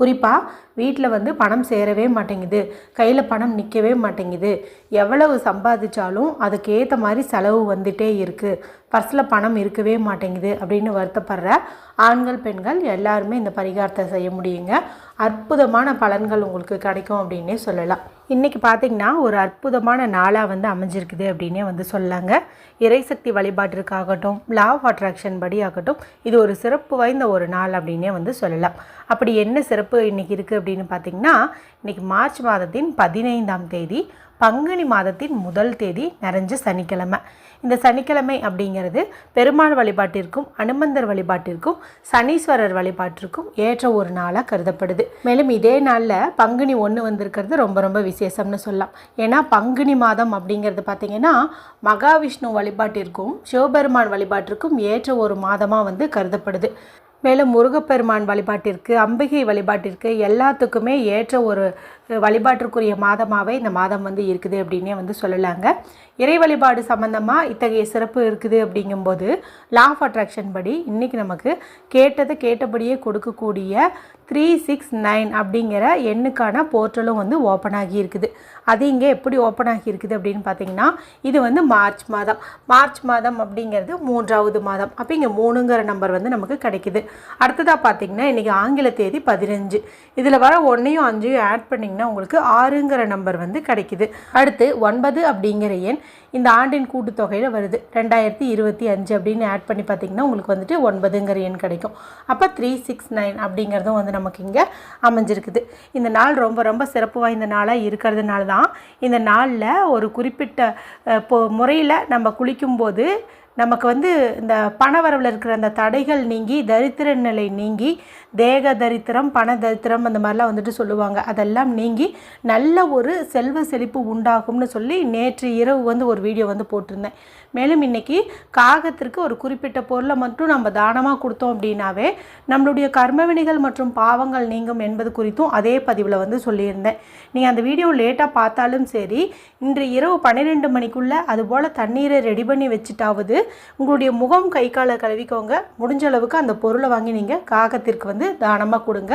குறிப்பாக வீட்டில் வந்து பணம் சேரவே மாட்டேங்குது. கையில் பணம் நிற்கவே மாட்டேங்குது. எவ்வளவு சம்பாதிச்சாலும் அதுக்கேற்ற மாதிரி செலவு வந்துட்டே இருக்குது பர்ஸில் பணம் இருக்கவே மாட்டேங்குது அப்படின்னு வருத்தப்படுற ஆண்கள் பெண்கள் எல்லாருமே இந்த பரிகாரத்தை செய்ய முடியுங்க. அற்புதமான பலன்கள் உங்களுக்கு கிடைக்கும் அப்படின்னே சொல்லலாம். இன்றைக்கி பார்த்திங்கன்னா ஒரு அற்புதமான நாளாக வந்து அமைஞ்சிருக்குது அப்படின்னே வந்து சொல்லாங்க இறைசக்தி வழிபாட்டிற்காகட்டும் லா ஆஃப் அட்ராக்ஷன் படி ஆகட்டும் இது ஒரு சிறப்பு வாய்ந்த ஒரு நாள் அப்படின்னே வந்து சொல்லலாம். அப்படி என்ன சிறப்பு இன்றைக்கி இருக்குது அப்படின்னு பார்த்திங்கன்னா இன்றைக்கி மார்ச் மாதத்தின் பதினைந்தாம் தேதி பங்குனி மாதத்தின் முதல் தேதி நிறைஞ்ச சனிக்கிழமை. இந்த சனிக்கிழமை அப்படிங்கிறது பெருமாள் வழிபாட்டிற்கும் அனுமந்தர் வழிபாட்டிற்கும் சனீஸ்வரர் வழிபாட்டிற்கும் ஏற்ற ஒரு நாளாக கருதப்படுது. மேலும் இதே நாளில் பங்குனி ஒன்று வந்திருக்கிறது ரொம்ப ரொம்ப விசேஷம்னு சொல்லலாம். ஏன்னா பங்குனி மாதம் அப்படிங்கிறது பார்த்திங்கன்னா மகாவிஷ்ணு வழிபாட்டிற்கும் சிவபெருமான் வழிபாட்டிற்கும் ஏற்ற ஒரு மாதமாக வந்து கருதப்படுது. மேலும் முருகப்பெருமான் வழிபாட்டிற்கு அம்பிகை வழிபாட்டிற்கு எல்லாத்துக்குமே ஏற்ற ஒரு வழிபாட்டிற்குரிய மாதமாகவே இந்த மாதம் வந்து இருக்குது அப்படின்னே வந்து சொல்லலாங்க. இறை வழிபாடு சம்மந்தமாக இத்தகைய சிறப்பு இருக்குது அப்படிங்கும்போது லா ஆஃப் அட்ராக்ஷன் படி இன்றைக்கி நமக்கு கேட்டதை கேட்டபடியே கொடுக்கக்கூடிய த்ரீ சிக்ஸ் நைன் அப்படிங்கிற எண்ணுக்கான போர்ட்டலும் வந்து ஓப்பன் ஆகியிருக்குது. அது இங்கே எப்படி ஓப்பன் ஆகியிருக்குது அப்படின்னு பார்த்தீங்கன்னா இது வந்து மார்ச் மாதம். மார்ச் மாதம் அப்படிங்கிறது மூன்றாவது மாதம். அப்போ இங்கே மூணுங்கிற நம்பர் வந்து நமக்கு கிடைக்குது. அடுத்ததாக பார்த்தீங்கன்னா இன்றைக்கி ஆங்கில தேதி பதினஞ்சு. இதில் வர ஒன்றையும் அஞ்சையும் ஆட் பண்ணிங்கன்னா உங்களுக்கு ஆறுங்கிற நம்பர் வந்து கிடைக்குது. அடுத்து ஒன்பது அப்படிங்கிற எண் இந்த ஆண்டின் கூட்டுத்தொகையில் வருது. ரெண்டாயிரத்தி இருபத்தி அஞ்சு அப்படின்னு ஆட் பண்ணி பார்த்தீங்கன்னா உங்களுக்கு வந்துட்டு ஒன்பதுங்கிற எண் கிடைக்கும். அப்போ த்ரீ சிக்ஸ் நைன் அப்படிங்கிறதும் வந்து நமக்கு இங்கே அமைஞ்சிருக்குது. இந்த நாள் ரொம்ப ரொம்ப சிறப்பு வாய்ந்த நாளாக இருக்கிறதுனால தான் இந்த நாளில் ஒரு குறிப்பிட்ட முறையில் நம்ம குளிக்கும்போது நமக்கு வந்து இந்த பணவரவில் இருக்கிற அந்த தடைகள் நீங்கி தரித்திர நிலை நீங்கி தேக தரித்திரம் பண தரித்திரம் அந்த மாதிரிலாம் வந்துட்டு சொல்லுவாங்க. அதெல்லாம் நீங்கி நல்ல ஒரு செல்வ செழிப்பு உண்டாகும்னு சொல்லி நேற்று இரவு வந்து ஒரு வீடியோ வந்து போட்டிருந்தேன். மேலும் இன்றைக்கி காகத்திற்கு ஒரு குறிப்பிட்ட பொருளை மட்டும் நம்ம தானமாக கொடுத்தோம் அப்படின்னாவே நம்மளுடைய கர்மவினைகள் மற்றும் பாவங்கள் நீங்கும் என்பது குறித்தும் அதே பதிவில் வந்து சொல்லியிருந்தேன். நீங்கள் அந்த வீடியோ லேட்டாக பார்த்தாலும் சரி இன்று இரவு பன்னிரெண்டு மணிக்குள்ளே அதுபோல் தண்ணீரை ரெடி பண்ணி வச்சுட்டாவது உங்களுடைய முகம் கை காலை கழுவிக்கோங்க. முடிஞ்ச அளவுக்கு அந்த பொருளை வாங்கி நீங்கள் காகத்திற்கு வந்து தானமாக கொடுங்க.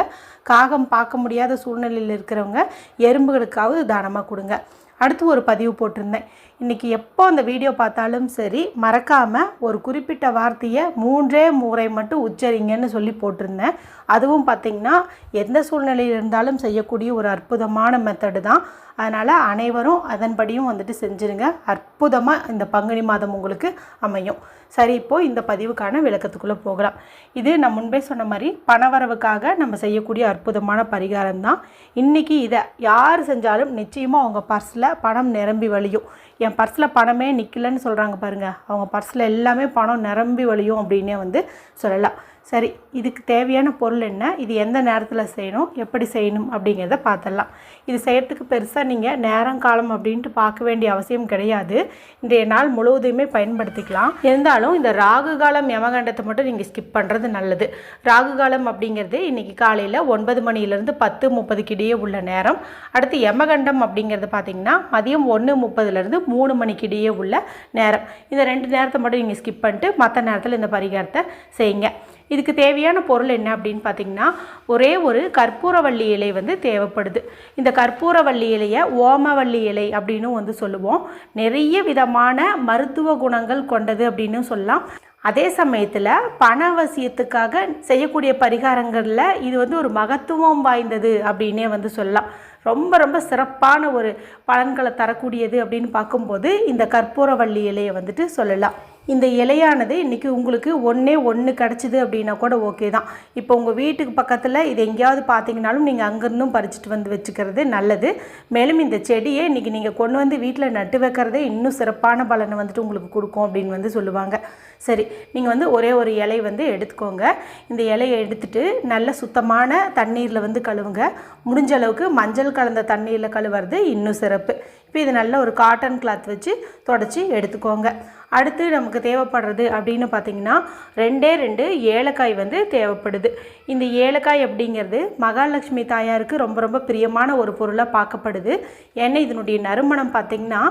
காகம் பார்க்க முடியாத சூழ்நிலையில் இருக்கிறவங்க எறும்புகளுக்காவது தானமாக கொடுங்க. அடுத்து ஒரு பதிவு போட்டிருந்தேன். இன்றைக்கி எப்போ அந்த வீடியோ பார்த்தாலும் சரி மறக்காமல் ஒரு குறிப்பிட்ட வார்த்தையை மூன்றே முறை மட்டும் உச்சரிங்கன்னு சொல்லி போட்டிருந்தேன். அதுவும் பார்த்திங்கன்னா எந்த சூழ்நிலையில் இருந்தாலும் செய்யக்கூடிய ஒரு அற்புதமான மெத்தடு தான். அதனால் அனைவரும் அதன்படியும் வந்துட்டு செஞ்சுருங்க. அற்புதமாக இந்த பங்குனி மாதம் உங்களுக்கு அமையும். சரி இப்போது இந்த பதிவுக்கான விளக்கத்துக்குள்ளே போகலாம். இது நான் முன்பே சொன்ன மாதிரி பணவரவுக்காக நம்ம செய்யக்கூடிய அற்புதமான பரிகாரம் தான் இன்றைக்கி இதை யார் செஞ்சாலும் நிச்சயமாக அவங்க பர்ஸில் பணம் நிரம்பி வழியும். என் பர்ஸில் பணமே நிற்கலன்னு சொல்கிறாங்க பாருங்கள் அவங்க பர்ஸில் எல்லாமே பணம் நிரம்பி வழியும் அப்படின்னே வந்து சொல்லலாம். சரி இதுக்கு தேவையான பொருள் என்ன? இது எந்த நேரத்தில் செய்யணும்? எப்படி செய்யணும்? அப்படிங்கிறத பார்த்துடலாம் இது செய்யறதுக்கு பெருசாக நீங்கள் நேரம் காலம் அப்படின்ட்டு பார்க்க வேண்டிய அவசியம் கிடையாது. இன்றைய நாள் முழுவதுமே பயன்படுத்திக்கலாம். இருந்தாலும் இந்த ராகு காலம் யமகண்டத்தை மட்டும் நீங்கள் ஸ்கிப் பண்ணுறது நல்லது. ராகு காலம் அப்படிங்கிறது இன்றைக்கி காலையில் ஒன்பது மணிலேருந்து பத்து முப்பதுக்கு இடையே உள்ள நேரம். அடுத்து யமகண்டம் அப்படிங்கிறது பார்த்திங்கன்னா மதியம் ஒன்று முப்பதுலேருந்து மூணு மணிக்கு இடையே உள்ள நேரம். இந்த ரெண்டு நேரத்தை மட்டும் நீங்கள் ஸ்கிப் பண்ணிட்டு மற்ற நேரத்தில் இந்த பரிகாரத்தை செய்யுங்க. இதுக்கு தேவையான பொருள் என்ன அப்படின்னு பார்த்தீங்கன்னா ஒரே ஒரு கற்பூரவள்ளி இலை வந்து தேவைப்படுது. இந்த கற்பூரவள்ளி இலையை ஓமவள்ளி இலை அப்படின்னு வந்து சொல்லுவோம். நிறைய விதமான மருத்துவ குணங்கள் கொண்டது அப்படின்னு சொல்லலாம். அதே சமயத்தில் பணவசியத்துக்காக செய்யக்கூடிய பரிகாரங்களில் இது வந்து ஒரு மகத்துவம் வாய்ந்தது அப்படின்னே வந்து சொல்லலாம். ரொம்ப ரொம்ப சிறப்பான ஒரு பலன்களை தரக்கூடியது அப்படின்னு பார்க்கும்போது இந்த கற்பூரவள்ளி இலையை வந்துட்டு சொல்லலாம். இந்த இலையானது இன்றைக்கி உங்களுக்கு ஒன்றே ஒன்று கிடச்சிது அப்படின்னா கூட ஓகே தான். இப்போ உங்கள் வீட்டுக்கு பக்கத்தில் இது எங்கேயாவது பார்த்தீங்கனாலும் நீங்கள் அங்கேருந்தும் பறிச்சுட்டு வந்து வச்சுக்கிறது நல்லது. மேலும் இந்த செடியை இன்றைக்கி நீங்கள் கொண்டு வந்து வீட்டில் நட்டு வைக்கிறதே இன்னும் சிறப்பான பலனை வந்துட்டு உங்களுக்கு கொடுக்கும் அப்படின்னு வந்து சொல்லுவாங்க. சரி நீங்கள் வந்து ஒரே ஒரு இலை வந்து எடுத்துக்கோங்க. இந்த இலையை எடுத்துட்டு நல்ல சுத்தமான தண்ணீரில் வந்து கழுவுங்க. முடிஞ்ச அளவுக்கு மஞ்சள் கலந்த தண்ணீரில் கழுவுறது இன்னும் சிறப்பு. இப்போ இது நல்ல ஒரு காட்டன் கிளாத் வச்சு தொடச்சி எடுத்துக்கோங்க. அடுத்து நமக்கு தேவைப்படுறது அப்படின்னு பார்த்தீங்கன்னா ரெண்டே ரெண்டு ஏலக்காய் வந்து தேவைப்படுது. இந்த ஏலக்காய் அப்படிங்கிறது மகாலட்சுமி தாயாருக்கு ரொம்ப ரொம்ப பிரியமான ஒரு பொருளாக பார்க்கப்படுது. ஏன்னா இதனுடைய நறுமணம் பார்த்திங்கன்னா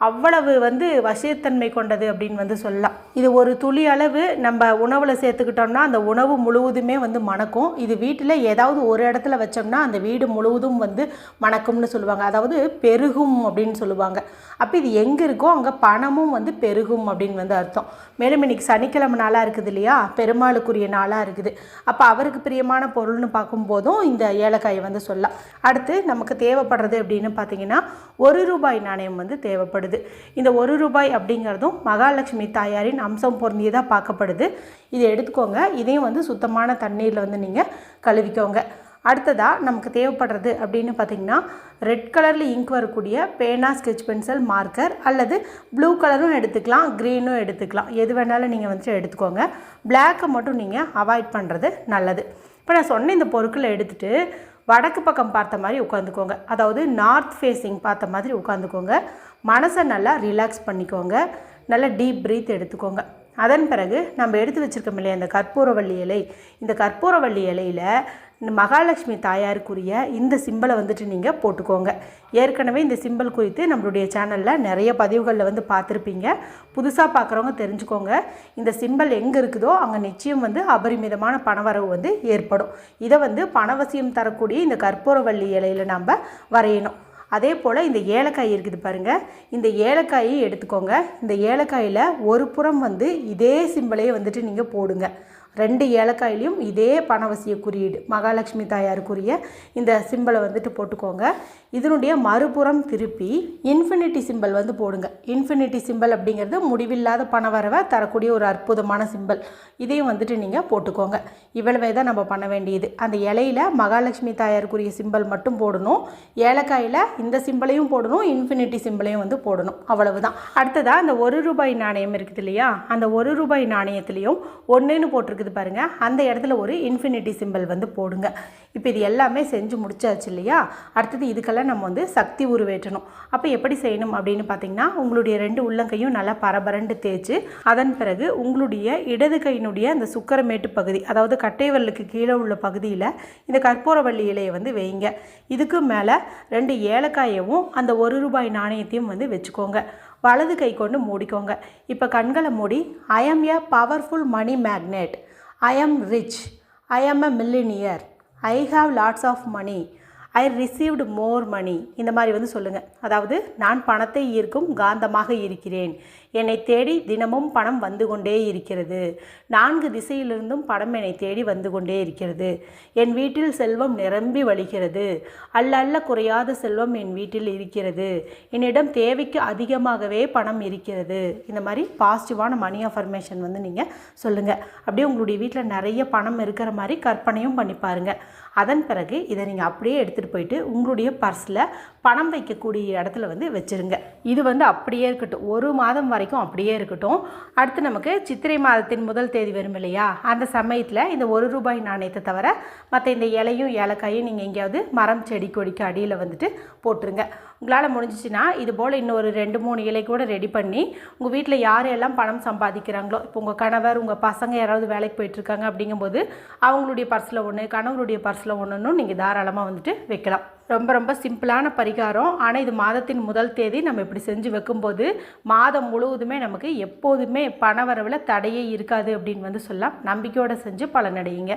அவ்வளவு வந்து வசியத்தன்மை கொண்டது அப்படின்னு வந்து சொல்லலாம். இது ஒரு துளி அளவு நம்ம உணவில் சேர்த்துக்கிட்டோம்னா அந்த உணவு முழுவதுமே வந்து மணக்கும். இது வீட்டில் ஏதாவது ஒரு இடத்துல வச்சோம்னா அந்த வீடு முழுவதும் வந்து மணக்கும்னு சொல்லுவாங்க. அதாவது பெருகும் அப்படின்னு சொல்லுவாங்க. அப்போ இது எங்கே இருக்கோ அங்கே பணமும் வந்து பெருகும் அப்படின்னு வந்து அர்த்தம். மேலும் இன்னைக்கு சனிக்கிழமை நாளாக இருக்குது இல்லையா? பெருமாளுக்குரிய நாளாக இருக்குது. அப்போ அவருக்கு பிரியமான பொருள்னு பார்க்கும்போதும் இந்த ஏலக்காயை வந்து சொல்லலாம். அடுத்து நமக்கு தேவைப்படுறது அப்படின்னு பார்த்தீங்கன்னா ஒரு ரூபாய் நாணயம் வந்து தேவைப்படுது. இந்த ஒரு ரூபாய் அப்படிங்கிறதும் மகாலட்சுமி தாயாரின் அம்சம் பொருந்தியதாக பார்க்கப்படுது. இதை எடுத்துக்கோங்க. இதையும் வந்து சுத்தமான தண்ணீரில் வந்து நீங்கள் கழுவிக்கோங்க. அடுத்ததாக நமக்கு தேவைப்படுறது அப்படின்னு பார்த்தீங்கன்னா ரெட் கலரில் இங்க் வரக்கூடிய பேனா ஸ்கெட்ச் பென்சில் மார்க்கர் அல்லது ப்ளூ கலரும் எடுத்துக்கலாம் க்ரீனும் எடுத்துக்கலாம். எது வேணாலும் நீங்கள் வந்துட்டு எடுத்துக்கோங்க. பிளாக்கை மட்டும் நீங்கள் அவாய்ட் பண்ணுறது நல்லது. இப்போ நான் சொன்ன இந்த பொருட்களை எடுத்துகிட்டு வடக்கு பக்கம் பார்த்த மாதிரி உட்காந்துக்கோங்க அதாவது நார்த் ஃபேஸிங் பார்த்த மாதிரி உட்காந்துக்கோங்க மனசை நல்லா ரிலாக்ஸ் பண்ணிக்கோங்க. நல்லா டீப் ப்ரீத் எடுத்துக்கோங்க. அதன் பிறகு நம்ம எடுத்து வச்சுருக்கோம் இல்லையா இந்த கற்பூரவள்ளி இலை. இந்த கற்பூரவள்ளி இலையில் இந்த மகாலட்சுமி தாயாருக்குரிய இந்த சிம்பிளை வந்துட்டு நீங்கள் போட்டுக்கோங்க. ஏற்கனவே இந்த சிம்பிள் குறித்து நம்மளுடைய சேனலில் நிறைய பதிவுகளில் வந்து பார்த்துருப்பீங்க. புதுசாக பார்க்குறவங்க தெரிஞ்சுக்கோங்க. இந்த சிம்பிள் எங்கே இருக்குதோ அங்கே நிச்சயம் வந்து அபரிமிதமான பணவரவு வந்து ஏற்படும். இதை வந்து பணவசியம் தரக்கூடிய இந்த கற்பூரவள்ளி இலையில் நம்ம வரையணும். அதே போல் இந்த ஏலக்காய் இருக்குது பாருங்கள் இந்த ஏலக்காயை எடுத்துக்கோங்க. இந்த ஏலக்காயில் ஒரு புறம் வந்து இதே சிம்பிளையே வந்துட்டு நீங்கள் போடுங்க. ரெண்டு ஏலக்காயிலையும் இதே பணவசிய குறியீடு மகாலட்சுமி தாயாருக்குரிய இந்த சிம்பிளை வந்துட்டு போட்டுக்கோங்க. இதனுடைய மறுபுறம் திருப்பி இன்ஃபினிட்டி சிம்பிள் வந்து போடுங்க. இன்ஃபினிட்டி சிம்பிள் அப்படிங்கிறது முடிவில்லாத பணவரவை தரக்கூடிய ஒரு அற்புதமான சிம்பிள் இதையும் வந்துட்டு நீங்கள் போட்டுக்கோங்க. இவ்வளவே தான் நம்ம பண்ண வேண்டியது. அந்த இலையில மகாலட்சுமி தாயாருக்குரிய சிம்பிள் மட்டும் போடணும். ஏலக்காயில் இந்த சிம்பிளையும் போடணும் இன்ஃபினிட்டி சிம்பிளையும் வந்து போடணும். அவ்வளவுதான். அடுத்ததாக அந்த ஒரு ரூபாய் நாணயம் இருக்குது இல்லையா? அந்த ஒரு ரூபாய் நாணயத்துலேயும் ஒன்றுன்னு இருக்குது பாருங்க. அந்த இடத்துல ஒரு இன்ஃபினிட்டி சிம்பிள் வந்து போடுங்க. இப்போ இது எல்லாமே செஞ்சு முடிச்சாச்சு இல்லையா? அடுத்தது இதுக்கெல்லாம் நம்ம வந்து சக்தி உருவேற்றணும். அப்போ எப்படி செய்யணும் அப்படின்னு பார்த்தீங்கன்னா உங்களுடைய ரெண்டு உள்ளங்கையும் நல்லா பரபரண்டு தேய்ச்சி அதன் பிறகு உங்களுடைய இடது கையினுடைய அந்த சுக்கரமேட்டு பகுதி அதாவது கட்டைவல்லுக்கு கீழே உள்ள பகுதியில் இந்த கற்பூரவள்ளி இலையை வந்து வைங்க. இதுக்கு மேலே ரெண்டு ஏலக்காயவும் அந்த ஒரு ரூபாய் நாணயத்தையும் வந்து வச்சுக்கோங்க. வலது கை கொண்டு மூடிக்கோங்க. இப்போ கண்களை மூடி I am a powerful money magnet I am rich I am a millionaire I have lots of money I received more money இந்த மாதிரி வந்து சொல்லுங்கள் அதாவது நான் பணத்தை ஈர்க்கும் காந்தமாக இருக்கிறேன். என்னை தேடி தினமும் பணம் வந்து கொண்டே இருக்கிறது. நான்கு திசையிலிருந்தும் பணம் என்னை தேடி வந்து கொண்டே இருக்கிறது. என் வீட்டில் செல்வம் நிரம்பி வழிகிறது. அல்ல அல்ல குறையாத செல்வம் என் வீட்டில் இருக்கிறது. என்னிடம் தேவைக்கு அதிகமாகவே பணம் இருக்கிறது. இந்த மாதிரி பாசிட்டிவான மணி அஃபர்மேஷன் வந்து நீங்கள் சொல்லுங்கள் அப்படியே உங்களுடைய வீட்டில் நிறைய பணம் இருக்கிற மாதிரி கற்பனையும் பண்ணி பாருங்கள் அதன் பிறகு இதை நீங்கள் அப்படியே எடுத்துகிட்டு போயிட்டு உங்களுடைய பர்ஸில் பணம் வைக்கக்கூடிய இடத்துல வந்து வச்சுருங்க. இது வந்து அப்படியே இருக்கட்டும். ஒரு மாதம் வரை வரைக்கும் அப்படியே இருக்கட்டும். அடுத்து நமக்கு சித்திரை மாதத்தின் முதல் தேதி வரும் இல்லையா? அந்த சமயத்தில் இந்த ஒரு ரூபாய் நாணயத்தை தவிர மற்ற இந்த இலையும் ஏலக்காயும் நீங்கள் எங்கேயாவது மரம் செடி கொடிக்கு அடியில் வந்துட்டு போட்டுருங்க. உங்களால் முடிஞ்சிச்சுன்னா இது போல் இன்னொரு ரெண்டு மூணு இலை கூட ரெடி பண்ணி உங்கள் வீட்டில் யாரையெல்லாம் பணம் சம்பாதிக்கிறாங்களோ இப்போ உங்கள் கணவர் உங்கள் பசங்க யாராவது வேலைக்கு போயிட்டுருக்காங்க அப்படிங்கும்போது அவங்களுடைய பர்ஸில் ஒன்று கணவருடைய பர்ஸில் ஒன்றுன்னு நீங்கள் தாராளமாக வந்துட்டு வைக்கலாம். ரொம்ப ரொம்ப சிம்பிளான பரிகாரம். ஆனால் இது மாதத்தின் முதல் தேதி நம்ம இப்படி செஞ்சு வைக்கும்போது மாதம் முழுவதுமே நமக்கு எப்போதுமே பண வரவில் தடையே இருக்காது அப்படின்னு வந்து சொல்லலாம். நம்பிக்கையோடு செஞ்சு பலனடையுங்க.